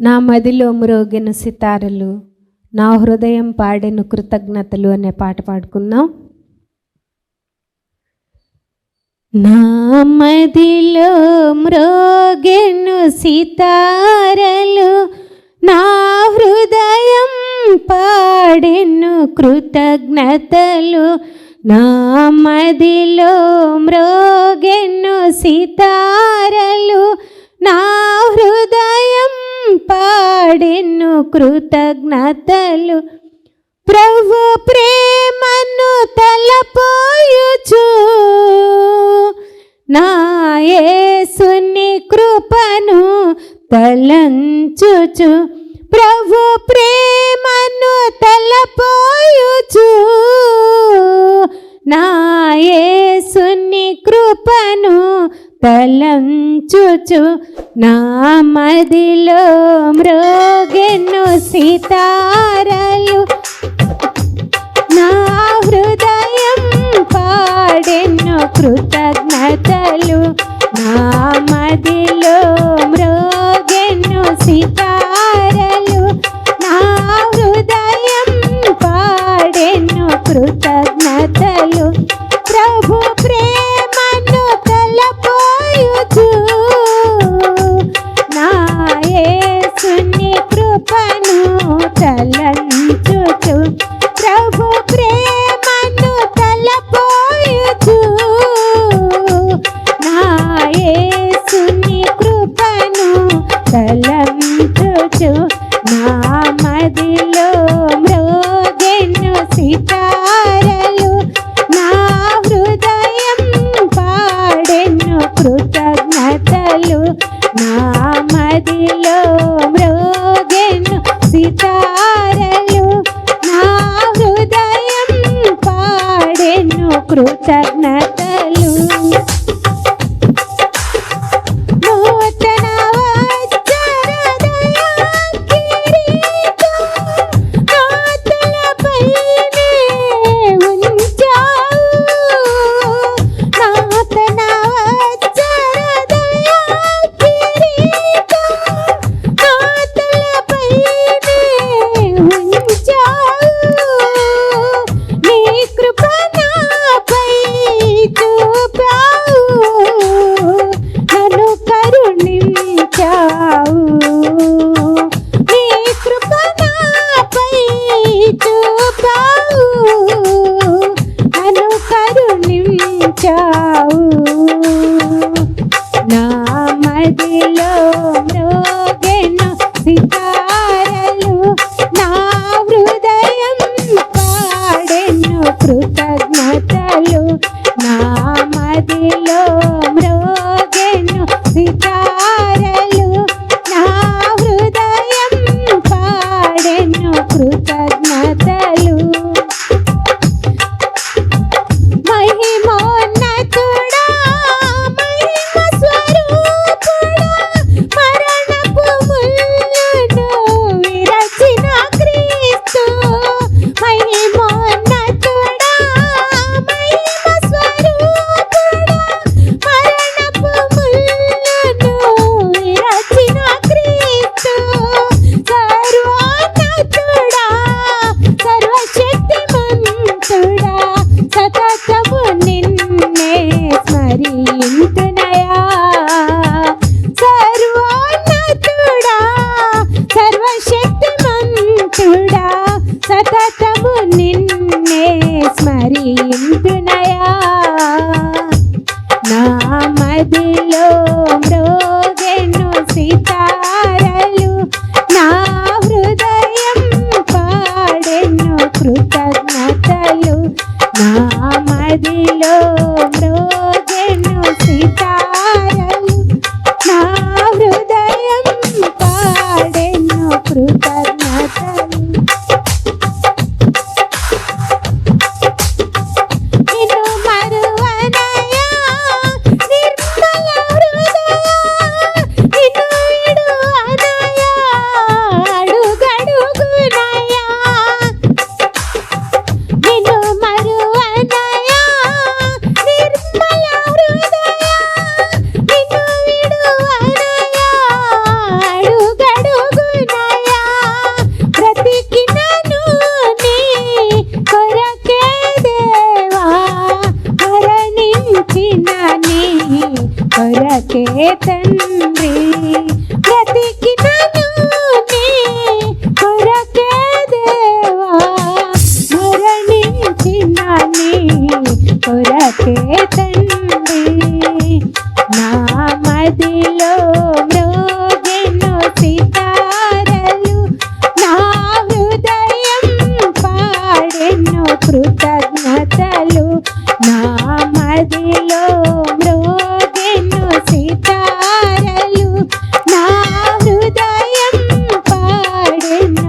నా మదిలో మ్రోగిన సితారలు నా హృదయం పాడెను కృతజ్ఞతలు అనే పాట పాడుకుందాం. నా మదిలో మ్రోగెను సితారలు నా హృదయం పాడెను కృతజ్ఞతలు నా మదిలో మ్రోగెను సితారలు నా హృదయం పడెను కృతజ్ఞతలు. ప్రభు ప్రేమను తలపోయుచు. నాయసుని కృపను తలంచుచు. ప్రభు ప్రేమను తలపోయుచు. నాయసుని కృపను తలంచుచు. నా మదిలో మృగెను సీతారలు. నా హృదయం పాడెను కృతజ్ఞతలు. నా మదిలో ಕ್ರೂಚ నీ కొరకే తండ్రి. బ్రతికినను నీ కొరకే దేవా. మరణించిన నీ కొరకే తండ్రి. నా మదిలో మ్రోగెను సితారలు నా హృదయం కృతజ్ఞతలు. నా మదిలో మ్రోగెను సితారలు నా హృదయం పాడెను